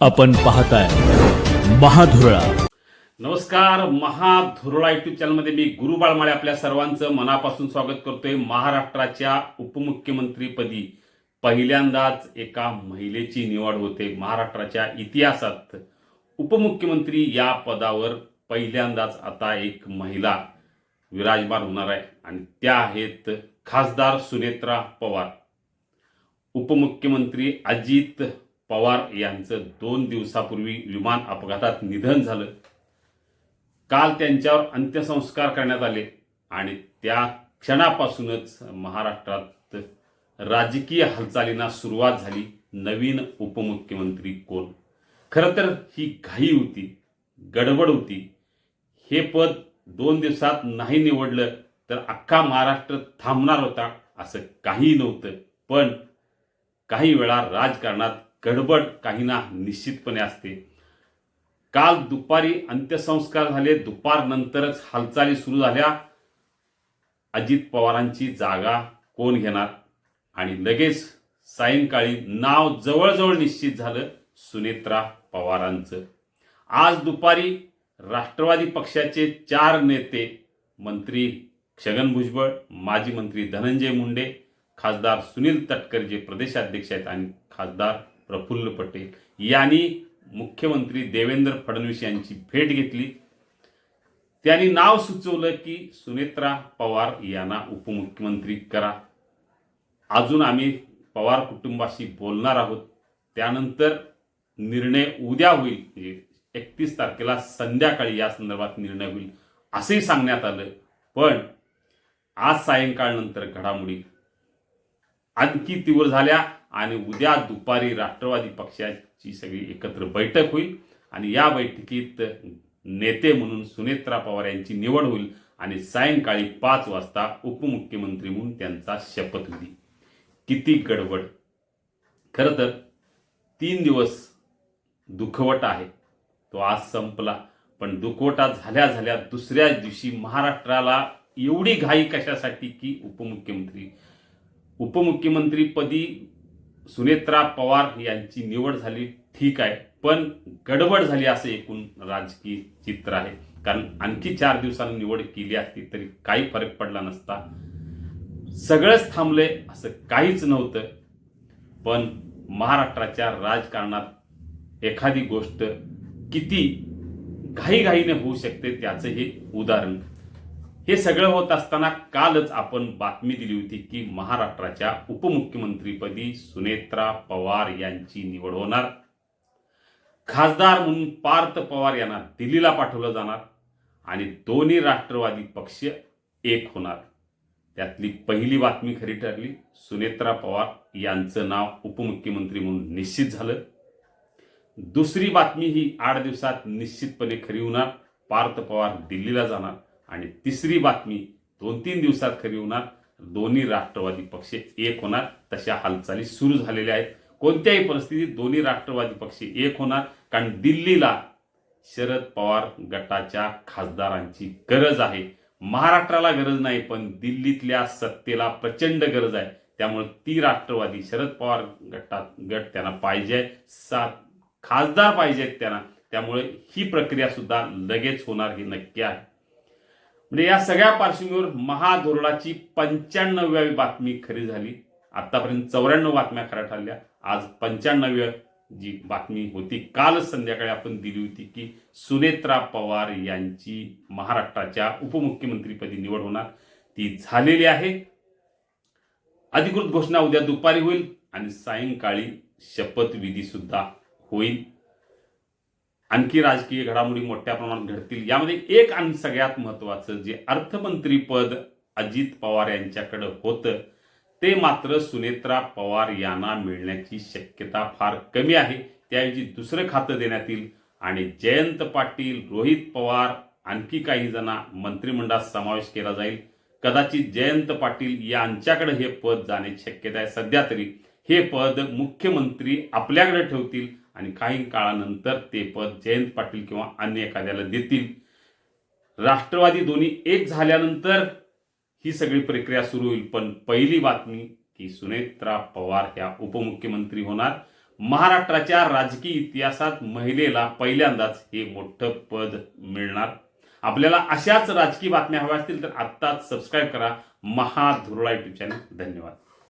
आपण पाहताय महाधुरळा. नमस्कार महाधुरळा युट्यूब चॅनलमध्ये मी गुरु बाळमाळे आपल्या सर्वांचं मनापासून स्वागत करतोय महाराष्ट्राच्या उपमुख्यमंत्रीपदी. पहिल्यांदाच एका महिलेची निवड होते. महाराष्ट्राच्या इतिहासात उपमुख्यमंत्री या पदावर पहिल्यांदाच आता एक महिला विराजमान होणार आहे आणि त्या आहेत खासदार सुनेत्रा पवार. उपमुख्यमंत्री अजित पवार यांचं दोन दिवसापूर्वी विमान अपघातात निधन झालं. काल त्यांच्यावर अंत्यसंस्कार करण्यात आले आणि त्या क्षणापासूनच महाराष्ट्रात राजकीय हालचालींना सुरुवात झाली नवीन उपमुख्यमंत्री कोण? खरं तर ही घाई होती गडबड होती. हे पद दोन दिवसात नाही निवडलं तर अख्खा महाराष्ट्र थांबणार होता असं काही नव्हतं. पण काही वेळा राजकारणात गडबड काही ना निश्चितपणे असते. काल दुपारी अंत्यसंस्कार झाले दुपारनंतरच हालचाली सुरू झाल्या. अजित पवारांची जागा कोण घेणार? आणि लगेच सायंकाळी नाव जवळजवळ निश्चित झालं सुनेत्रा पवारांचं. आज दुपारी राष्ट्रवादी पक्षाचे चार नेते मंत्री छगन भुजबळ माजी मंत्री धनंजय मुंडे खासदार सुनील तटकर जे प्रदेशाध्यक्ष आहेत आणि खासदार प्रफुल्ल पटेल यांनी मुख्यमंत्री देवेंद्र फडणवीस यांची भेट घेतली. त्यांनी नाव सुचवलं की सुनेत्रा पवार यांना उपमुख्यमंत्री करा. अजून आम्ही पवार कुटुंबाशी बोलणार आहोत. त्यानंतर निर्णय उद्या होईल म्हणजे एकतीस तारखेला संध्याकाळी या संदर्भात निर्णय होईल असंही सांगण्यात आलं. पण आज सायंकाळनंतर घडामोडी. आणखी तीव्र झाल्या. आणि उद्या दुपारी राष्ट्रवादी पक्षाची सगळी एकत्र बैठक होईल. आणि या बैठकीत नेते म्हणून सुनेत्रा पवार यांची निवड होईल आणि सायंकाळी पाच वाजता उपमुख्यमंत्री म्हणून त्यांचा शपथविधी. किती गडबड. खरं तर तीन दिवस दुखवट आहे. तो आज संपला. पण दुखवटा झाल्या झाल्या दुसऱ्या दिवशी महाराष्ट्राला एवढी घाई कशासाठी की उपमुख्यमंत्री? उपमुख्यमंत्रीपदी सुनेत्रा पवार यांची निवड झाली ठीक आहे पण गडबड झाली असं एकूण राजकीय चित्र आहे. कारण आणखी चार दिवसांनी निवड केली असती तरी काही फरक पडला नसता. सगळंच थांबले असं काहीच नव्हतं. पण महाराष्ट्राच्या राजकारणात एखादी गोष्ट किती घाईघाईने होऊ शकते त्याचं हे उदाहरण. हे सगळं होत असताना कालच आपण बातमी दिली होती की महाराष्ट्राच्या उपमुख्यमंत्रीपदी सुनेत्रा पवार यांची निवड होणार. खासदार म्हणून पार्थ पवार यांना दिल्लीला पाठवलं जाणार आणि दोन्ही राष्ट्रवादी पक्ष एक होणार. त्यातली पहिली बातमी खरी ठरली सुनेत्रा पवार यांचं नाव उपमुख्यमंत्री म्हणून निश्चित झालं. दुसरी बातमी ही आठ दिवसात निश्चितपणे खरी होणार. पार्थ पवार दिल्लीला जाणार. आणि तिसरी बातमी दोन तीन दिवसात खरी होणार दोन्ही राष्ट्रवादी पक्ष एक होणार तशा हालचाली सुरू झालेल्या आहेत. कोणत्याही परिस्थितीत दोन्ही राष्ट्रवादी पक्ष एक होणार कारण दिल्लीला शरद पवार गटाच्या खासदारांची गरज आहे. महाराष्ट्राला गरज नाही पण दिल्लीतल्या सत्तेला प्रचंड गरज आहे. त्यामुळे ती राष्ट्रवादी शरद पवार गटात गट त्यांना पाहिजे सात खासदार पाहिजेत त्यांना. त्यामुळे ही प्रक्रिया सुद्धा लगेच होणार हे नक्की आहे. म्हणजे या सगळ्या पार्श्वभूमीवर महाधोरणाची पंच्याण्णव्यावी बातमी खरी झाली. आतापर्यंत चौऱ्याण्णव बातम्या खऱ्या ठरल्या. आज पंच्याण्णव्या जी बातमी होती कालच संध्याकाळी आपण दिली होती की सुनेत्रा पवार यांची महाराष्ट्राच्या उपमुख्यमंत्रीपदी निवड होणार. ती झालेली आहे. अधिकृत घोषणा उद्या दुपारी होईल आणि सायंकाळी शपथविधी सुद्धा होईल. आणखी राजकीय घडामोडी मोठ्या प्रमाणात घडतील. यामध्ये एक आणि सगळ्यात महत्त्वाचं जे अर्थमंत्रीपद अजित पवार यांच्याकडं होतं ते मात्र सुनेत्रा पवार यांना मिळण्याची शक्यता फार कमी आहे. त्याऐवजी दुसरं खातं देण्यात येईल. आणि जयंत पाटील रोहित पवार आणखी काही जण मंत्रिमंडळात समावेश केला जाईल. कदाचित जयंत पाटील यांच्याकडे हे पद जाण्याची शक्यता आहे सध्या तरी. हे पद मुख्यमंत्री आपल्याकडे ठेवतील. आणि काही काळानंतर ते पद जयंत पाटील किंवा अन्य एखाद्याला देतील. राष्ट्रवादी दोन्ही एक झाल्यानंतर ही सगळी प्रक्रिया सुरू होईल. पण पहिली बातमी की सुनेत्रा पवार ह्या उपमुख्यमंत्री होणार. महाराष्ट्राच्या राजकीय इतिहासात महिलेला पहिल्यांदाच हे मोठं पद मिळणार. आपल्याला अशाच राजकीय बातम्या हव्या असतील तर आत्ताच सबस्क्राईब करा. महाधुरळा युट्यूब चॅनल धन्यवाद.